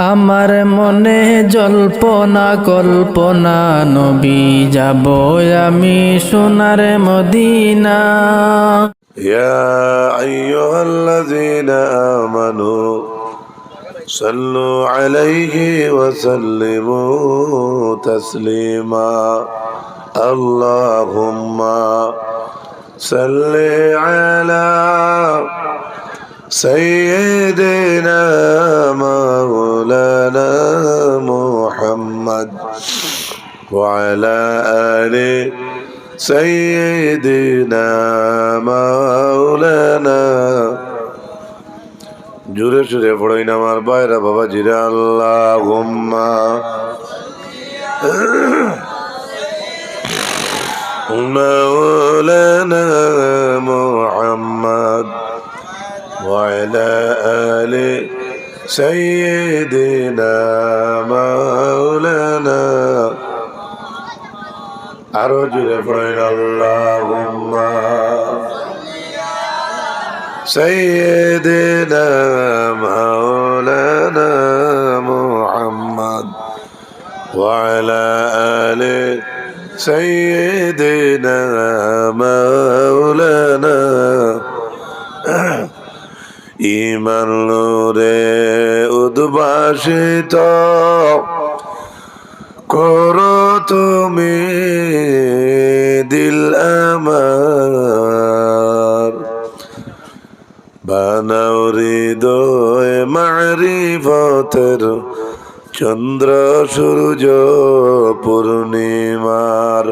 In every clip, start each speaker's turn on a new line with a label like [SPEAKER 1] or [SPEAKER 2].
[SPEAKER 1] আমার মনে জল্পনা কল্পনা নবী যাব আমি সোনার মদিনা
[SPEAKER 2] يا أيها الذين آمنوا صلوا عليه وسلموا تسليما اللهم صل على سيدنا مولانا محمد وعلى آله سيدنا مولانا জুড়ে সুরে পড়ই না আমার বাইরা বাবা জিরে আল্লাহ مولانا محمد سيدنا مولانا আরো জুড়ে পড়েন আল্লাহুম্ম سيدنا مولانا محمد وعلى آل سيدنا ভাষিত কর তুমি দিল আমার। বানাও হৃদয় মারিফতের চন্দ্র, সূর্য, পূর্ণিমার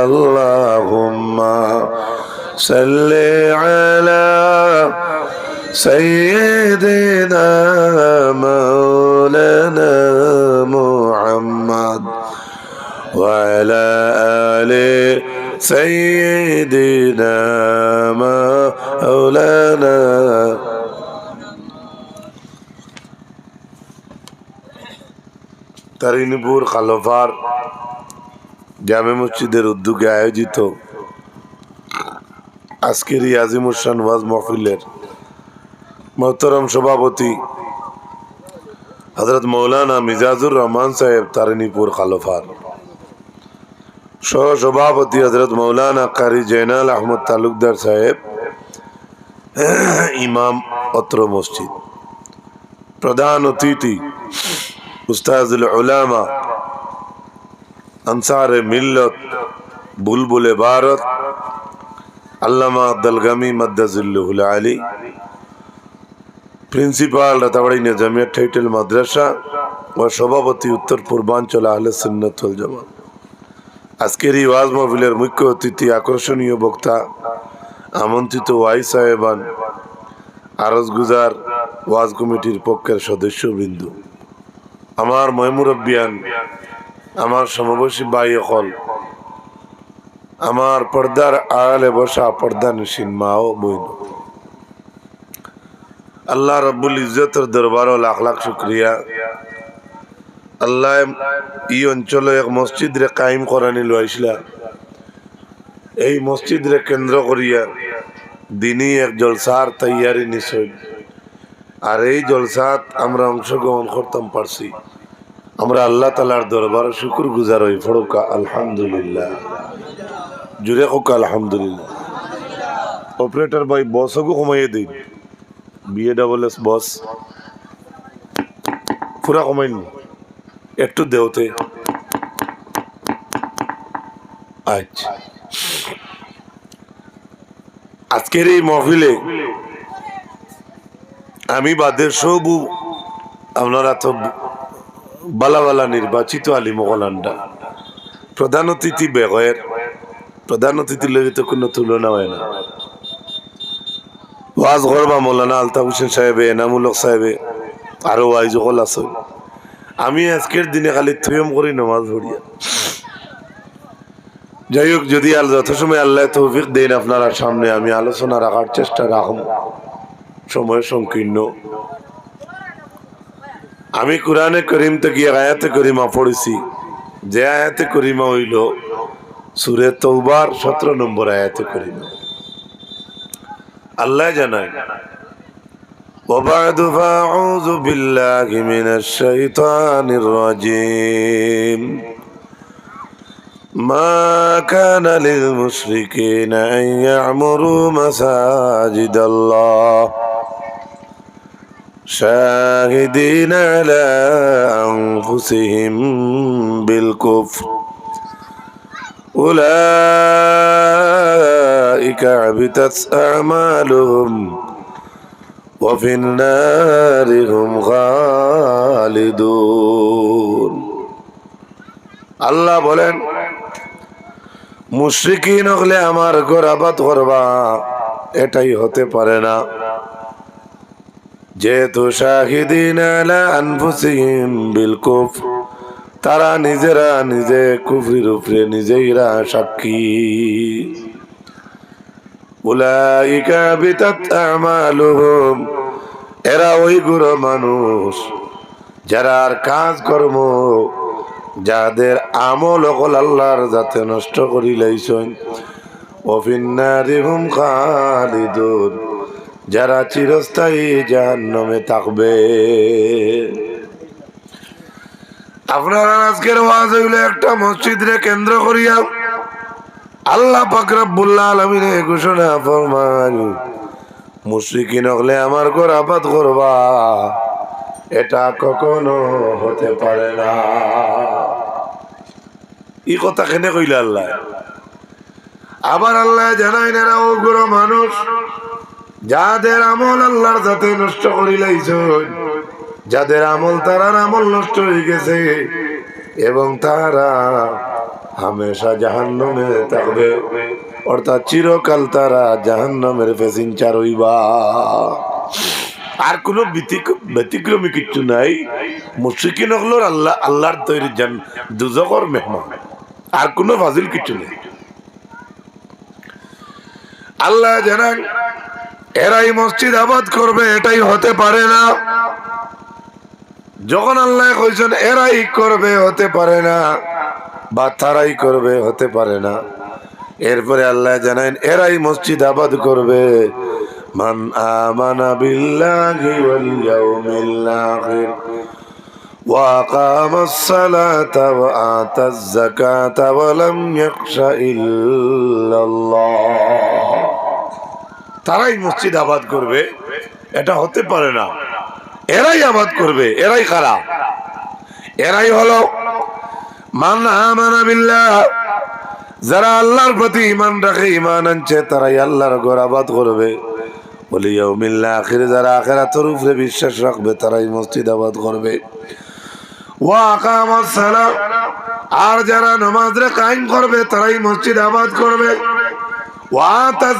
[SPEAKER 2] আল্লাহ সাল্লে আলা সাইয়ে سيدنا مولانا তারিনীপুর খালফার জামে মসজিদের উদ্যোগে আয়োজিত আজকের এই আজিমুসান ওয়াজ মহফিলের মোহতরম সভাপতি হজরত মৌলানা মিজাজুর রহমান সাহেব তারিনীপুর খালফার সহ সভাপতি হজরত মৌলানা কারি জৈনাল আহমদ তালুকদার সাহেব, ইমাম অত্র মসজিদ। প্রধান অতিথি উস্তাজুল উলামা, আনসারে মিল্লত, বুলবুলে ভারত আল্লামা আব্দুল গামী আলী, প্রিন্সিপাল রাতাবাড়ি জামিয়া টাইটেল মাদ্রাসা, ও সভাপতি উত্তর পূর্বাঞ্চল আহলে সুন্নতুল জামা আজকের এই ওয়াজ মহফিলের মুখ্য অতিথি আকর্ষণীয় বক্তা, আমন্ত্রিত ওয়াই সাহেবান, আরজ গুজার ওয়াজ কমিটির পক্ষের সদস্যবৃন্দ, আমার ময়মুরব্বিয়ান, আমার সমবয়সী বাই অকল, আমার পর্দার আড়ালে বসা পর্দা নিশিন মা ও বইন আল্লাহ রব্বুল ইজ্জতের দরবারও লাখ লাখ শুক্রিয়া। আল্লাহ ই অঞ্চলে এক মসজিদ রে কায়েম করানি লইছিলা এই মসজিদ রে কেন্দ্র করিয়া দিনই এক জলসার তৈয়ারি নিশ্চয়। আর এই জলসাত আমরা অংশগ্রহণ করতাম পারছি। আমরা আল্লাহ তালার দরবার শুকুর গুজার হই। ফড়কা আলহামদুলিল্লাহ। জুড়ে হোক আলহামদুলিল্লাহ। অপারেটর ভাই বসকে কমাইয়ে দিন। বিএ ডাবল এস বস পুরা কমাইন একটু দেওতে আচ্ছা। আজকের এই মহফিলে আমি বাদের সবু আপনারা তো বালা বালা নির্বাচিত আলী মোগলান্ডা প্রধান অতিথি বেগয়ের, প্রধান অতিথি লগে তো কোনো তুলনা হয় না। ওয়াজ করবা মৌলানা আলতাফ হোসেন সাহেবে এনামুলক সাহেবে, আরও ওয়াইজ সকল আছে। আমি আজকের দিনে খালি থয়ম করি নমাজ পড়িয়া যাই হোক যদি আল যথাসময় আল্লাহ তৌফিক দেন আপনারা সামনে আমি আলোচনা রাখার চেষ্টা রাখব সময় সংকীর্ণ। আমি কোরআনে করিম থেকে আয়াতে করিমা পড়েছি। যে আয়াতে করিমা হইল সুরে তৌবার সতেরো নম্বর আয়াতে করিমা। আল্লাহ জানায় وبعد فأعوذ بالله من الشيطان الرجيم. ما كان للمشركين أن يعمروا مساجد الله. شاهدين على أنفسهم بالكفر. أولئك عبتت أعمالهم. وفي النار هم خالدون আল্লাহ বলেন মুশরিকিন হলে আমার গোরাবাত করবা এটাই হতে পারে না যেহেতু শাহিদিন আলা আনফুসিহিম বিল কুফর তারা নিজেরা নিজে কুফরির উপরে নিজেইরা সাক্ষী উলাইকা বিতাত আমালুহুম এরা ওই গুরু মানুষ, যারা আর কাজ কর্ম, যাদের আমল অকল আল্লাহর যাতে নষ্ট করি লাইছেন অফিন্নারিহুম খালিদুন, যারা চিরস্থায়ী জাহান্নামে থাকবে। আপনারা আজকের ওয়াজ হইলে একটা মসজিদরে কেন্দ্র করিয়া আল্লাহ পাক রব্বুল্লাহ আলামিনে ঘোষণা ফরমান মুশরিকিন হলে আমার ঘর আবাদ করবা। এটা কখনো হতে পারে না। ই কথা কেনে কইলে আল্লাহ? আবার আল্লাহ জানাই না ও মানুষ, যাদের আমল আল্লাহর যাতে নষ্ট করিলাইছ যাদের আমল তারার আমল নষ্ট হয়ে গেছে, এবং তারা হামেশা জাহান্নামে থাকবে। অর্থাৎ চিরকাল তারা জাহান্নামের পেসেঞ্জার হইবা আর কোন ব্যতিক্রমী কিচ্ছু নাই। মুশিকিন হলোর আল্লাহ আল্লাহর তৈরি জান দুজকর মেহমান। আর কোনো ফাজিল কিছু নেই। আল্লাহ জানান, এরাই মসজিদ আবাদ করবে, এটাই হতে পারে না। যখন আল্লাহ কইছেন, এরাই করবে, হতে পারে না। বা তারাই করবে, হতে পারে না। এরপরে আল্লাহ জানাইন, এরাই মসজিদ আবাদ করবে। মান আমানা বিল্লাহি ওয়াল ইয়াউমিল আখির, ওয়া আকামাস সালাতা ওয়া আতাজ যাকাতা ওয়া লাম ইয়াখশা ইল্লাল্লাহ। তারাই মসজিদ আবাদ করবে, এটা হতে পারে না। এরাই আবাদ করবে, এরাই কারা? এরাই হলো, মান আমানা বিল্লাহ যারা আল্লাহর প্রতি ইমান রাখে ইমান আনছে, তারাই আল্লাহর ঘর আবাদ করবে। বলি, ইয়াউমিল্লা আখিরে, যারা আখিরাতের উপরে বিশ্বাস রাখবে, তারাই মসজিদ আবাদ করবে। আর যারা নামাজ কায়েম করবে, তারাই মসজিদ আবাদ করবে।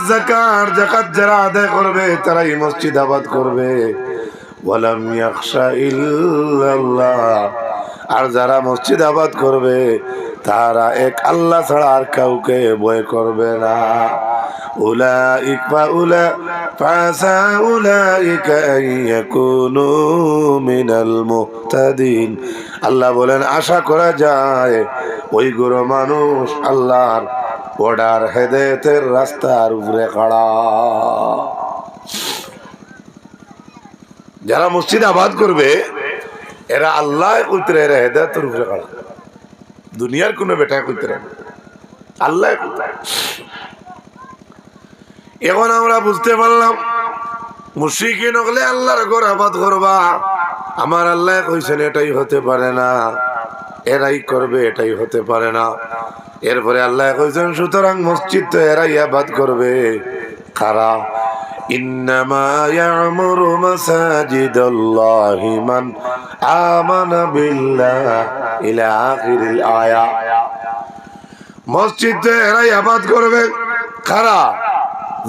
[SPEAKER 2] যাকাত যাকাত যারা আদায় করবে, তারাই মসজিদ আবাদ করবে। ওয়ালাম ইয়াখশা ইল্লাল্লাহ। আর যারা মসজিদ আবাদ করবে, তারা এক আল্লাহ ছাড়া আর কাউকে বয় করবে না। উলা উলা মিনাল আল্লাহ বলেন, আশা করা যায়, ওই গুরু মানুষ আল্লাহর অর্ডার হেদেতের রাস্তার উপরে খাড়া। যারা মসজিদ আবাদ করবে এরা আল্লাহ কইতে এরা হেদায়তের উপরে খাড়া দুনিয়ার কোনো বেটা কইতে আল্লাহ এখন আমরা বুঝতে পারলাম মুশিকিন নকলে আল্লাহর ঘর আবাদ করবা। আমার আল্লাহ কইছেন, এটাই হতে পারে না। এরাই করবে, এটাই হতে পারে না। এরপরে আল্লাহ কইছেন, সুতরাং মসজিদ তো এরাই আবাদ করবে। খারা إنما يعمر مساجد الله من آمن بالله إلى آخر الآية মসজিদ তো এরাই আবাদ করবে খারা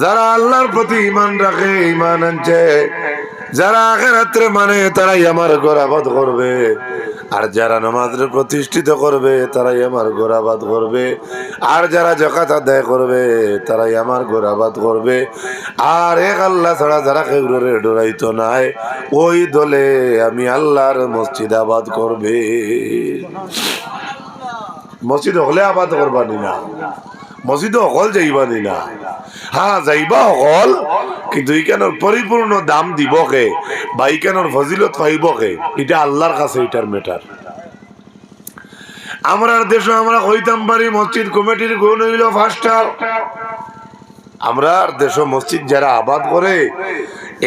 [SPEAKER 2] যারা আল্লাহর প্রতি ইমান রাখে ইমান আনছে যারা আখেরাত্রে মানে তারাই আমার গোরাবাদ করবে। আর যারা নামাজের প্রতিষ্ঠিত করবে, তারাই আমার গোরাবাদ করবে। আর যারা জকাত আদায় করবে, তারাই আমার গোরাবাদ করবে। আর এক আল্লাহ ছাড়া যারা কেউরে ডরাইতো নাই, ওই দলে আমি আল্লাহর মসজিদ আবাদ করবে। মসজিদ হলে আবাদ করবানি না। মসজিদে অকল যাইবানি না। হ্যাঁ যাইবা অকল, কিন্তু ইখানোর পরিপূর্ণ দাম দিব কে বা ইখানোর ফজিলত পাইব কে এটা আল্লাহর কাছে এটার মেটার আমরা দেশে আমরা কইতাম পারি মসজিদ কমিটির গুণ হইল ফাস্টার আমরা দেশ মসজিদ যারা আবাদ করে,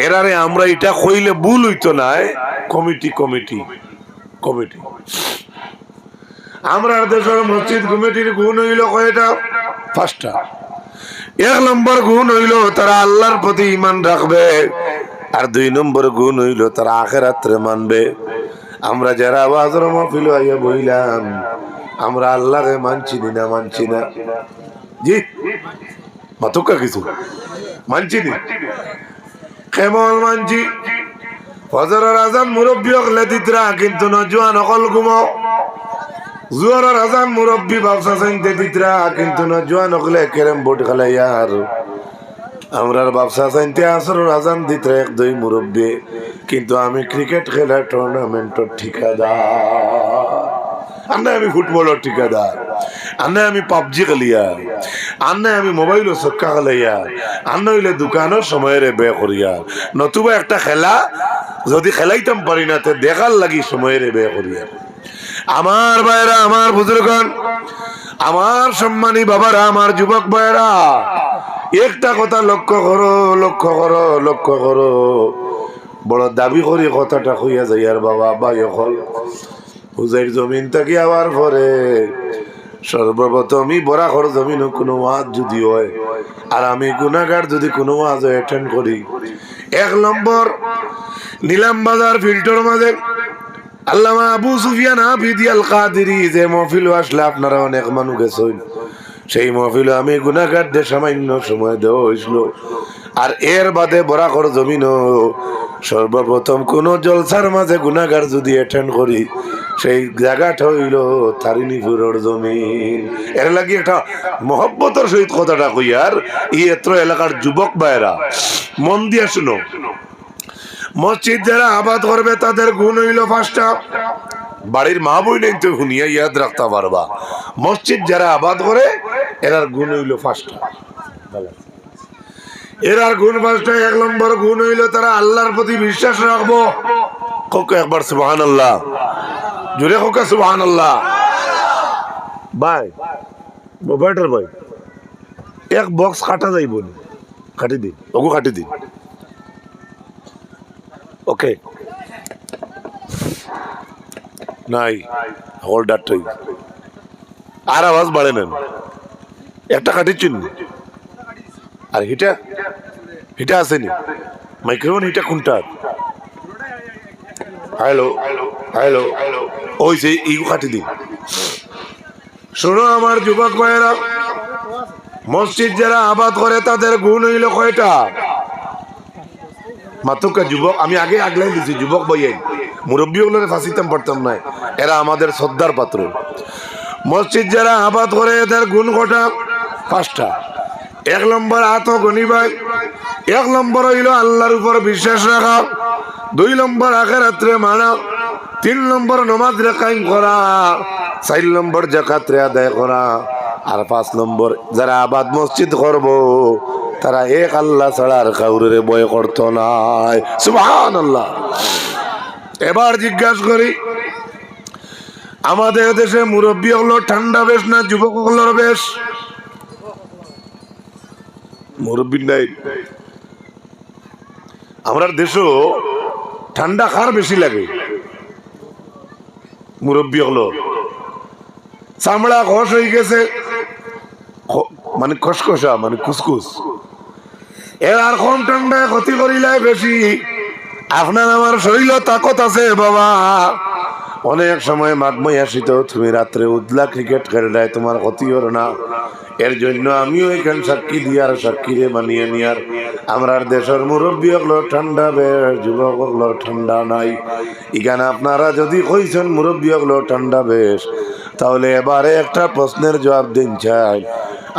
[SPEAKER 2] এরারে আমরা এটা কইলে ভুল হইতো না কমিটি কমিটি কমিটি। আমরা দেশের মসজিদ কমিটির গুণ হইল কয়টা? পাঁচটা। এক নম্বর গুণ হইল তারা আল্লাহর প্রতি ইমান রাখবে, আর দুই নম্বর গুণ হইল তারা আখেরাত্রে মানবে। আমরা যারা আবাজর মাহফিল আইয়া বইলাম, আমরা আল্লাহরে মানছি না মানছি না? জি? মাতুকা কিছু? মানছি নি? কেমন মানছি? ফজরের আজান মুরব্বী হকলে দিতরা কিন্তু নজুয়ান অকল ঘুমাও। জুয়ারের আজান মুরব্বী ব্যবসা চাইতে দিতরা কিন্তু নজুয়ান হকলে কেরম বোর্ড খেলে ইয়ার আমরার ব্যবসা চাইতে আসর আজান দিতরা এক, দুই মুরব্বী। কিন্তু আমি ক্রিকেট খেলার টুর্নামেন্টর ঠিকাদার। আন্না আমি ফুটবলের ঠিকাদার। আন্না আমি পাবজি খেলিয়া আন্না আমি মোবাইল চক্কা খেলাইয়া আন্না হইলে দোকানের সময়ের বে করিয়া নতুবা একটা খেলা, যদি খেলাইতাম পারি না, তে দেখার লাগি সময়ের বে করিয়া আমার ভাইরা আমার বুজুর্গন আমার সম্মানী বাবারা, আমার যুবক ভাইরা একটা কথা লক্ষ্য করো লক্ষ্য করো লক্ষ্য করো। বড় দাবি করি কথাটা হইয়া যাই আর বাবা বাই হল হুজাইর জমিন থাকি আবার পরে। সর্বপ্রথমই বরাকর জমিন কোনো ওয়াজ যদি হয়, আর আমি গুনাগার যদি কোনো ওয়াজ অ্যাটেন্ড করি। এক নম্বর, নিলাম বাজার ফিল্টার মাঝে আল্লামা আবু সুফিয়ান হাফিদি আল কাদিরি যে মহফিল আসলে আপনারা অনেক মানুষ গেছেন। সেই মহফিল আমি গুনাগারদের সামান্য সময় দেওয়া হয়েছিল। আর এর বাদে বরাকর জমিন সর্বপ্রথম কোন জলসার মাঝে গুনাগার যদি অ্যাটেন্ড করি, সেই জায়গাটা হইল তারিণীপুরের জমিন। এর লাগি একটা মহব্বতের সহিত কথাটা কই আর, এই এত্র এলাকার যুবক ভাইরা মন দিয়ে শুনো। মসজিদ যারা আবাদ করবে, তাদের গুণ হইল পাঁচটা। বাড়ির মা বই নেই তো শুনিয়া ইয়াদ রাখতে পারবা। মসজিদ যারা আবাদ করে, এরার গুণ হইল পাঁচটা। এরার গুণ পাঁচটা, এক নম্বর গুণ হইল তারা আল্লাহর প্রতি বিশ্বাস রাখব। কোকে একবার সুবাহান আল্লাহ জুড়ে কোকে সুবাহান আল্লাহ ভাই ভাই এক বক্স কাটা যাইব কাটি দিন ওগো কাটি দিন ওকে নাই হোল্ডারটাই আর আওয়াজ বাড়ে নেন একটা কাটিচ্ছেন আর হিটা? হিটা আসেনি মাইক্রোফোন হিটা কোনটা? হ্যালো হ্যালো ওই যে ইগো কাটি দিন। শোনো আমার যুবক ভাইয়েরা, মসজিদ যারা আবাদ করে তাদের গুণ হইল কয়টা? মাত্রকা যুবক, আমি আগে আগলাই দিছি, যুবক বইয়াই মুরব্বী গুলোরে ফাঁসিতাম পারতাম না এরা আমাদের শ্রদ্ধার পাত্র। মসজিদ যারা আবাদ করে, এদের গুণ কটা? পাঁচটা। এক নম্বর আত গণিবাই এক নম্বর হইল আল্লাহর উপর বিশ্বাস রাখা, দুই নম্বর আখের রাত্রে মানা, তিন নম্বর নমাজ রেখাইম করা, চার নম্বর জাকাত্রে আদায় করা, আর পাঁচ নম্বর যারা আবাদ মসজিদ করব তারা এক আল্লাহ ছাড়া আর কাউরে বয় করতো নাই সুবহান আল্লাহ এবার জিজ্ঞাসা করি, আমাদের দেশে মুরব্বী হলো ঠান্ডা বেশ না যুবক হলোর বেশ? মুরব্বী নাই। আমরা দেশও ঠান্ডা খার বেশি লাগে। মুরব্বী হলো। চামড়া ঘষ হয়ে গেছে। মানে খসখসা মানে কুসকুস এর আর কম ক্ষতি করিলে বেশি। আপনার আমার শরীর তাকত আছে, বাবা। অনেক সময় মাঘময় আসিত তুমি রাত্রে উদলা ক্রিকেট খেললে তোমার ক্ষতি হলো না। এর জন্য আমিও এখানে সাক্ষী দিয়ার সাক্ষী রে বানিয়ে নিয়ার আমরার দেশের মুরব্বী হলো, ঠান্ডা বেশ, যুবক হলো, ঠান্ডা নাই। এখানে আপনারা যদি কইছেন মুরব্বী হলো, ঠান্ডা বেশ, তাহলে এবারে একটা প্রশ্নের জবাব দিন, চাই।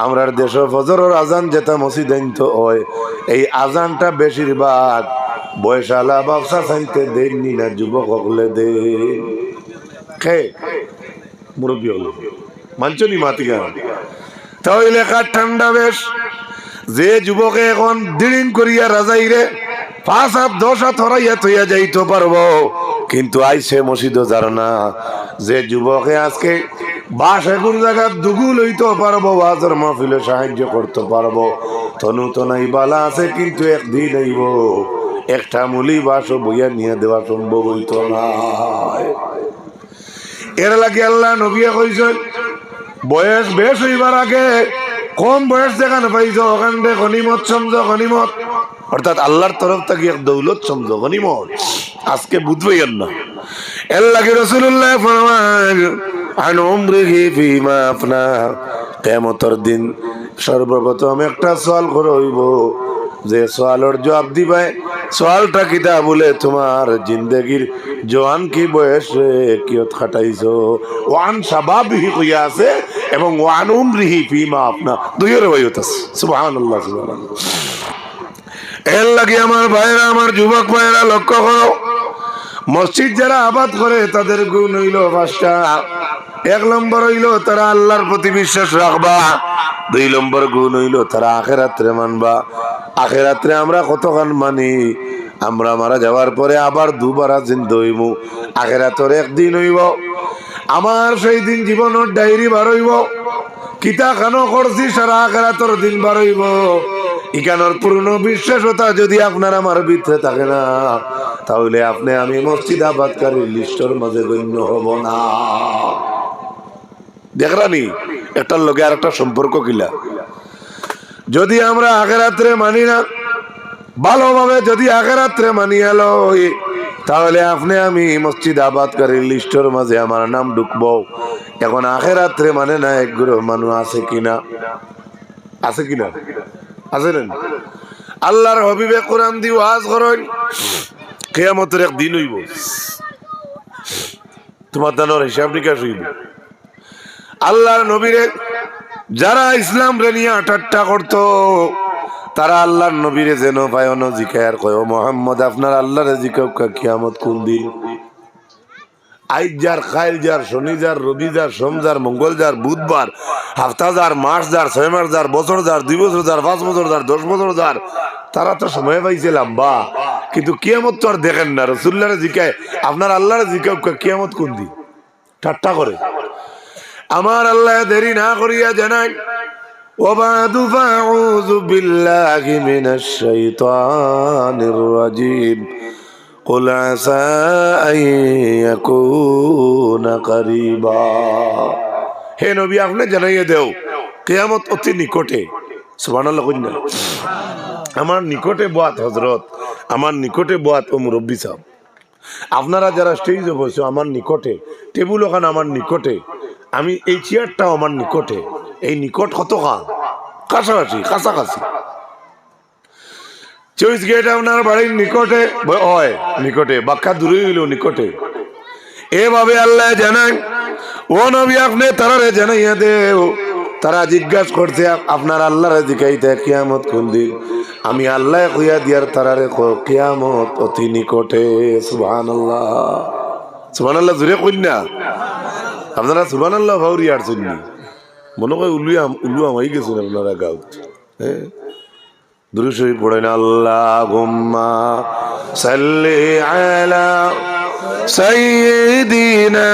[SPEAKER 2] আমরার দেশের ফজরের আজান যেটা মসজিদ তো হয়, এই আজানটা বেশিরভাগ বয়সালা ব্যবসা চাইতে দেননি না যুবক হলে দেন। খে মুরব্বী হলো। মানছ নি মাতি গান? তাহলে কার ঠান্ডা বেশ? যে যুবকে এখন দিন করিয়া রাজাইরে পাঁচ হাত, দশ হাত হরাইয়া থইয়া যাইতে পারব, কিন্তু আইসে মসজিদ জানা যে যুবকে আজকে বাস এখন জায়গা দুগুল হইতে পারব, বাজার মাহফিলে সাহায্য করতে পারব। তনু তো নাই, বালা আছে, কিন্তু একদিন আইব। একটা মুলি বাসও বইয়া নিয়ে দেওয়া সম্ভব হইতো না। এর লাগে আল্লাহ নবিয়া কইছেন, বয়স বেশ হইবার আগে, কম বয়স দেখান পাইছ, ওখান গনিমত সমঝ গনিমত অর্থাৎ আল্লাহর তরফ থেকে এক দৌলত সমঝ গনিমত আজকে বুঝবেন না। এর লাগে রসুল্লাহ ফরমান আন উমরিহি ফিমা আপনা কিয়ামতের দিন সর্বপ্রথম একটা সওয়াল করে হইব। যে সওয়ালের জবাব দিবাই সওয়ালটা কিতা বলে, তোমার জিন্দগির জোয়ান কি বয়সে? কিয়ত খাটাইছো? ওয়ান সাবাবিহি কইয়া আছে এবং ওয়ান উমরিহি ফিমা আপনা দুইয়ের বইত আছে। সুবহানাল্লাহ সুবহানাল্লাহ। এর লাগে আমার ভাইরা আমার যুবক ভাইরা লক্ষ্য করো। মসজিদ যারা আবাদ করে, তাদের গুণ হইল পাঁচটা। এক নম্বর হইল, তারা আল্লাহর প্রতি বিশ্বাস রাখবা। দুই নম্বর গুণ হইল, তারা আখেরাত্রে মানবা। আখেরাত্রে আমরা কতক্ষণ মানি? আমরা মারা যাওয়ার পরে আবার দুবার হইব আখেরাতর একদিন হইব। আমার সেই দিন জীবনের ডায়েরি বার হইব। কিতা খানো করছি, সারা আখেরাতর দিন বার হইব। ইকানোর পূর্ণ বিশ্বাসতা যদি আপনার আমার ভিতরে থাকে না, তাহলে আপনি আমি মসজিদ আবাদকারী লিস্টর মাঝে গণ্য হব না। দেখরানি একটার লগে আর একটা সম্পর্ক কিলা। যদি আমরা আগের রাত্রে মানি না, ভালোভাবে যদি আগের রাত্রে মানিয়া লই তাহলে আপনি আমি মসজিদ আবাদ আবাদকারী লিস্টর মাঝে আমার নাম ঢুকবো। এখন আখের রাত্রে মানে না এক গ্রহ মানুষ আছে কিনা আছে কিনা আছে না? আল্লাহর হবিবে কোরআন দি ওয়াজ করেন, কেয়ামতের এক দিন হইব। তোমার দানোর হিসাব নিকাশ হইব। আল্লাহর নবীরে, যারা ইসলাম নিয়ে আটাট্টা করতো, তারা আল্লাহর নবীরে যেন পায়ন জিকায়ার কয়, "ও মোহাম্মদ, আপনার আল্লাহরে জিকাও কিয়ামত কোন দিন? যার দুই পাঁচ দশ তারা তো সময় পাইছে কিন্তু তো আর দেখেন না। জিকায়, আপনার আল্লাহরে জিকাও কিয়ামত কোন দিন? ঠাট্টা করে। আমার আল্লাহ দেরি না করিয়া জানাই وبعد فأعوذ بالله من الشيطان الرجيم قل عسى أن يكون قريبا হে নবী আপনি জানাইয়ে দেও কেয়ামত অতি নিকটে সুবহানাল্লাহ কইন না আমার নিকটে বাত হজরত আমার নিকটে বাত ও মুরব্বী সাহেব আপনারা যারা স্টেজে বসে আমার নিকটে টেবিল ওখানে আমার নিকটে আমি এই চেয়ারটাও আমার নিকটে। এই নিকট কত খান কাছাকাছি কাছাকাছি। চুইস গেট আপনার বাড়ির নিকটে হয়, নিকটে, বাক্কা দূরে হইল নিকটে। এভাবে আল্লাহ জানান ও নবী, আপনি তারারে জানাইয়া দেও। তারা জিজ্ঞাসা করছে আপ- আপনার আল্লাহরে জিকাইতে কিয়ামত কোন দিন? আমি আল্লাহ কইয়া দিয়ার তারারে কিয়ামত অতি নিকটে, সুবহানাল্লাহ। সুবহানাল্লাহ জুড়ে কইনা আপনারা সুবহানাল্লাহ ভাউরি আর শুননি মনে হয় উলুয়া উলুয়া হয়ে গেছেন আপনারা গাও হ্যাঁ দুরুশরী পড়েন আল্লাহ গুম্মা সাল্লি আলা سيدنا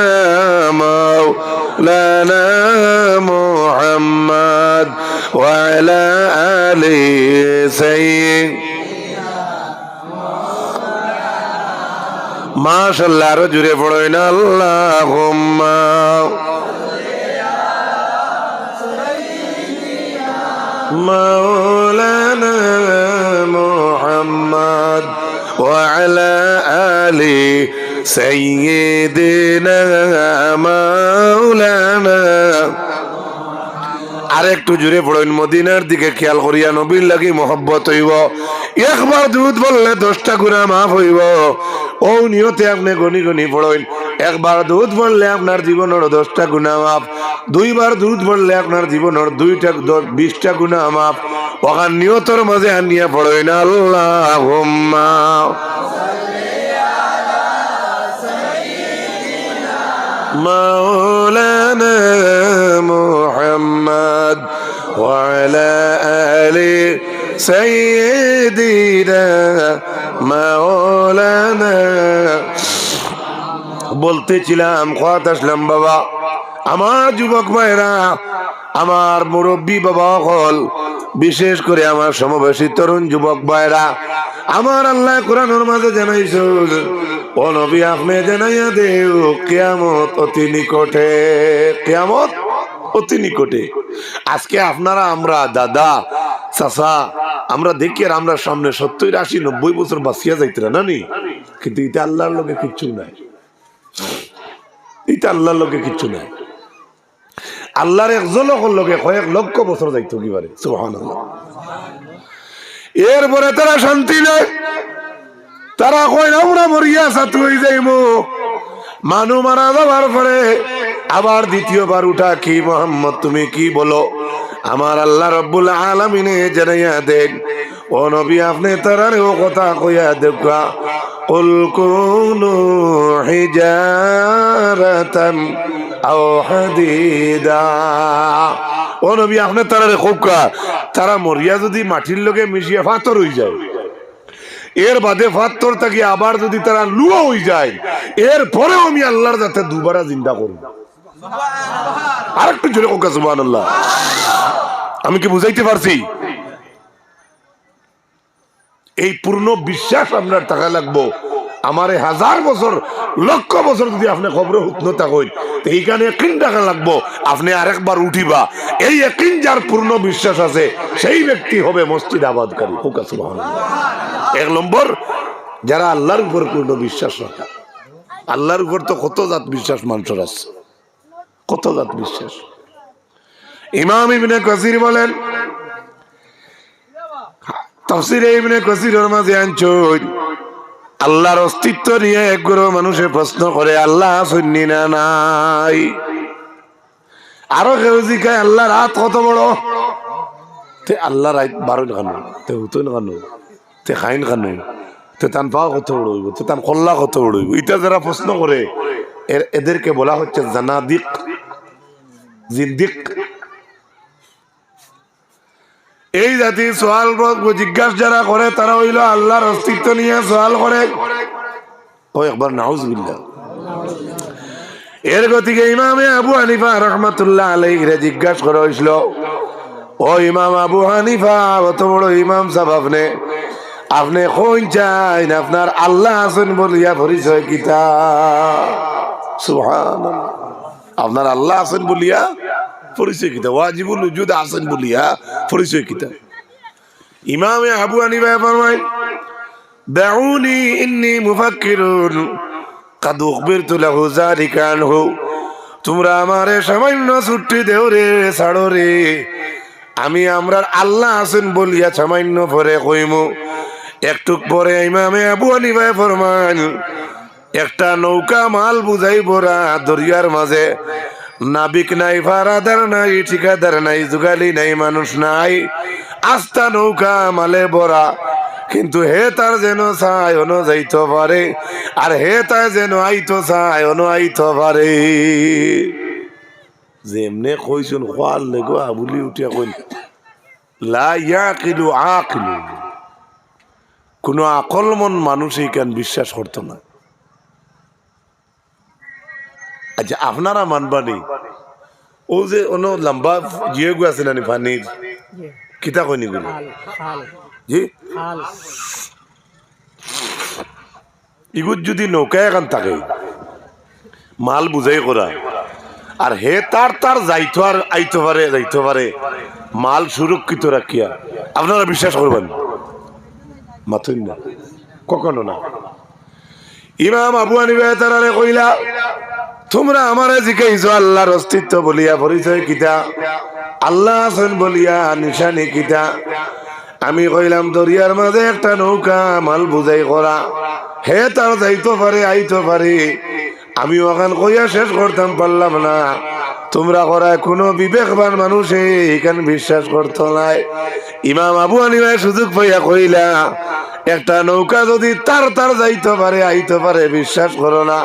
[SPEAKER 2] مولانا محمد وعلى آل سيد মাশাল্লাহ আরো জুড়ে পড়েন আল্লাহ مولانا محمد وعلى آل سيدنا مولانا আর একটু জুড়ে পড়েন মদিনার দিকে খেয়াল করিয়া নবীর লাগি মহব্বত হইব একবার দুধ বললে দশটা গুণা মাফ হইব ও নিয়তে আপনি গনি গনি পড়েন একবার দুধ বললে আপনার জীবনের দশটা গুণা মাফ দুইবার দুধ বললে আপনার জীবনের দুইটা দ- বিশটা গুণা মাফ ওখান নিয়তর মাঝে আনিয়া পড়েন আল্লাহ مولانا محمد সৈদিনা মাওলানা বলতেছিলাম, কথা আসলাম বাবা। আমার যুবক ভাইরা, আমার মুরব্বী বাবা হল বিশেষ করে আমার সমবেশী তরুণ যুবক ভাইরা, আমার আল্লাহ কোরআনুর মাঝে জানাইছ ও নবী আহমেদ জানাইয়া দেও, কেয়ামত অতি নিকটে, কেয়ামত অতি নিকটে। আজকে আপনারা, আমরা দাদা, চাচা, আমরা দেখি আর আমরা সামনে সত্তর, আশি, নব্বই বছর বাঁচিয়া যাইতরা না নি? কিন্তু এটা আল্লাহর লোকে কিচ্ছু নাই। এটা আল্লাহর লোকে কিচ্ছু নাই। আল্লাহর একজন লোকে কয়েক লক্ষ বছর যাইতো কি পারে এরপরে তারা শান্তি নেই তারা কয়, আমরা মরিয়া সাথে হয়ে যাইবো। মানু মারা যাবার পরে আবার দ্বিতীয়বার উঠা কি মোহাম্মদ তুমি কি বলো আমার আল্লাহ রব্বুল আলমিনে জানাইয়া দেন ও নবী আপনি তারারে ও কথা কইয়া দেখা قل كونوا حجارة أو حديدا ও নবী আপনি তারারে খুব কা তারা মরিয়া যদি মাটির লগে মিশিয়ে ফাতর হয়ে যায় এর বাদে ফাত্তর থাকি আবার যদি তারা লুয়া হয়ে যায় এর পরেও আমি আল্লাহর যাতে দুবারা জিন্দা করব আর একটু জোরে কোকা সুবান আল্লাহ আমি কি বুঝাইতে পারছি? এই পূর্ণ বিশ্বাস আপনার টাকা লাগবো। আমার হাজার বছর লক্ষ বছর যদি আপনি খবর হুতনতা কইন তো এইখানে একিন টাকা লাগবো। আপনি আরেকবার উঠিবা। এই একিন যার পূর্ণ বিশ্বাস আছে সেই ব্যক্তি হবে মসজিদ আবাদকারী। সুবাহ এক নম্বর যারা আল্লাহর উপর পূর্ণ বিশ্বাস রাখে আল্লাহর উপর তো কত জাত বিশ্বাস মানুষের আছে। কত জাত বিশ্বাস? ইমাম ইবনে কাসির বলেন, তফসিরে ইবনে কাসিরের মাঝে আনছই আল্লাহর অস্তিত্ব নিয়ে একগুলো মানুষে প্রশ্ন করে, আল্লাহ শুননি না নাই? আরও কেউ জিজ্ঞায় আল্লাহর হাত কত বড়? তে আল্লাহ রাত বারো খানো, তে হুতুন খানো, তে খাইন খানো, তে তান পাও কত উড়ইব তে তান কল্লা কত উড়ইব এটা যারা প্রশ্ন করে এদেরকে বলা হচ্ছে জানাদিক। জিন্দিক। এই জাতি সোয়াল জিজ্ঞাসা যারা করে, তারা হইল আল্লাহর অস্তিত্ব নিয়ে সোয়াল করে। ও এর গতিকে ইমামে আবু হানিফা রহমতুল্লাহ আলাইহিরে জিজ্ঞাসা করা হয়েছিল ও ইমাম আবু হানিফা, অত বড় ইমাম সাহেব আপনি? আপনি কোন চাইন? আপনার আল্লাহ আছেন বলিয়া পরিচয় কিতা সুহান আপনার আল্লাহ আছেন বলিয়া পরিচয় কিতা ওয়াজিবুল উজুদ আছেন বলিয়া পরিচয় কিতা ইমামে আবু হানিফা ফরমায়, দাউনি ইন্নি মুফাক্কিরুন, কাদ উখবিরতু লাহু যালিকা আনহু। তোমরা আমারে সামান্য ছুটি দেও রে, ছাড়ো রে। আমি আমরার আল্লাহ আছেন বলিয়া সামান্য পরে কইমু। একটু পরে ইমামে আবু হানিফা ফরমান একটা নৌকা মাল বুঝাই বরা দরিয়ার মাঝে। নাবিক নাই, ভাড়াদার নাই, ঠিকাদার নাই জুগালি নাই, মানুষ নাই। আস্তা নৌকা মালে বরা কিন্তু হে তার যেন চায় অন যাইতে পারে। আর হে তার যেন আইতো চায় অন আইতে পারে। যেমনে কইছুন, খোয়াল লেগো আবুলি উঠিয়া কইন লা ইয়াকিলু আকিলু। কোনো আকলমন মানুষ কেন বিশ্বাস করতো না। আচ্ছা আপনারা মানবানি ও যে অন্য লম্বা জিয়ে গু আছে নানি পানির কিতা কইনি গুলো জি? ইগুত যদি নৌকা এখন থাকে মাল বুঝাই করা আর হে তার তার যাইতো আর আইতে পারে যাইতে পারে মাল সুরক্ষিত রাখিয়া আপনারা বিশ্বাস করবেন মাথুন না। কখনো না। ইমাম আবু আনিবে তারারে কইলা তোমরা আমারে জিকাইছো আল্লাহর অস্তিত্ব বলিয়া পরিচয় কিতা? আল্লাহ আছেন বলিয়া নিশানি কিতা? আমি কইলাম, দরিয়ার মাঝে একটা নৌকা মাল বুঝাই করা। হে তার যাইতে পারে, আইতে পারে। আমি ওখান কইয়া শেষ করতাম, পারলাম না। তোমরা করায় কোনো বিবেকবান মানুষে এখানে বিশ্বাস করতো নাই। ইমাম আবু আনিমায় সুযোগ পাইয়া কইলা, একটা নৌকা যদি তার তার যাইতে পারে, আইতে পারে, বিশ্বাস করো না।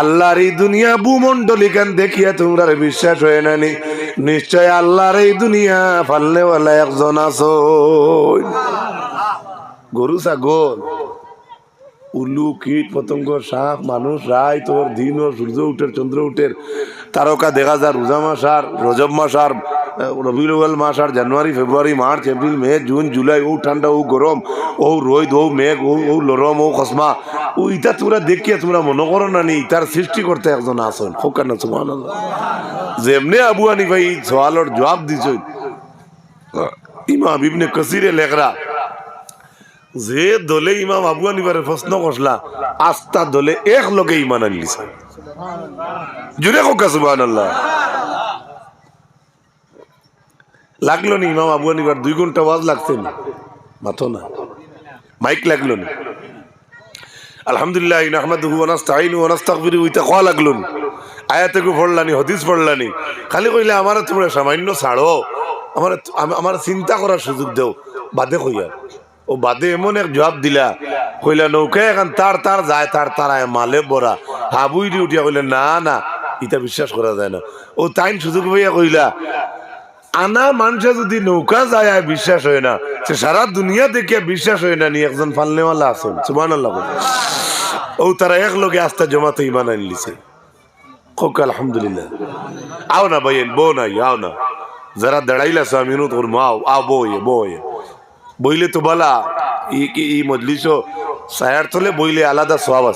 [SPEAKER 2] আল্লাহর এই দুনিয়া ভূমন্ডলী কেন দেখিয়া তোমরা বিশ্বাস হয়ে নানি নিশ্চয় আল্লাহর এই দুনিয়া ফাললে ওয়ালা একজন আছো। গরু, ছাগল, উলু, কীট, পতঙ্গ, সাপ, মানুষ, রায়, তোর দিন ও সূর্য উঠের, চন্দ্র উঠের, তারকা দেখা যায় রোজা মাস রজব মাস আর রবিউল মাস আর January, February, March, April, May, June, July ও ঠান্ডা ও গরম ও রোদ ও মেঘ ও লরম ও খসমা। ও ইটা তোমরা দেখিয়া তোমরা মনে করো না নি তার সৃষ্টি করতে একজন আসন খোকার না যেমনি আবু আনি ভাই সওয়ালর জবাব দিছ ইমাম ইবনে কসিরে লেখরা, যে দলে ইমাম আবু আনিবারে প্রশ্ন করলা, আস্তা দলে এক লগে ইমান আনলিছে। জুড়ে কোকা সুবাহ আল্লাহ লাগল নি? ইমাম আবু আনিবার দুই ঘণ্টা ওয়াজ লাগছে না? মাথো না। মাইক লাগল না? আলহামদুলিল্লাহ, নাহমাদুহু ওয়া নাস্তাঈনু ওয়া নাস্তাগফিরু ইতা খাওয়া লাগল না। আয়াতে কো পড়লানি হাদিস পড়লানি খালি কইলে, আমারে তোমরা সামান্য ছাড়ো। আমার আমার চিন্তা করার সুযোগ দেও। বাদে কইয়া, ও বাদে এমন এক জবাব দিলা, কইলা, নৌকা এখন তার তার যায়, তার তারায় মালে বরা হাবুই উঠিয়া কইলে, না না ইটা বিশ্বাস করা যায় না। ও তাইন সুযোগ পাইয়া কইলা আনা মানুষে যদি নৌকা যায় বিশ্বাস হয় না, সে সারা দুনিয়া দেখিয়া বিশ্বাস হয় না, নি একজন ফালনেওয়ালা আসুন সুবান আল্লাহ ও তারা এক লগে আস্থা জমাতে ইমান আনলিছে কোক, আলহামদুলিল্লাহ। আও না ভাইয়েন বো না। আলাদা সব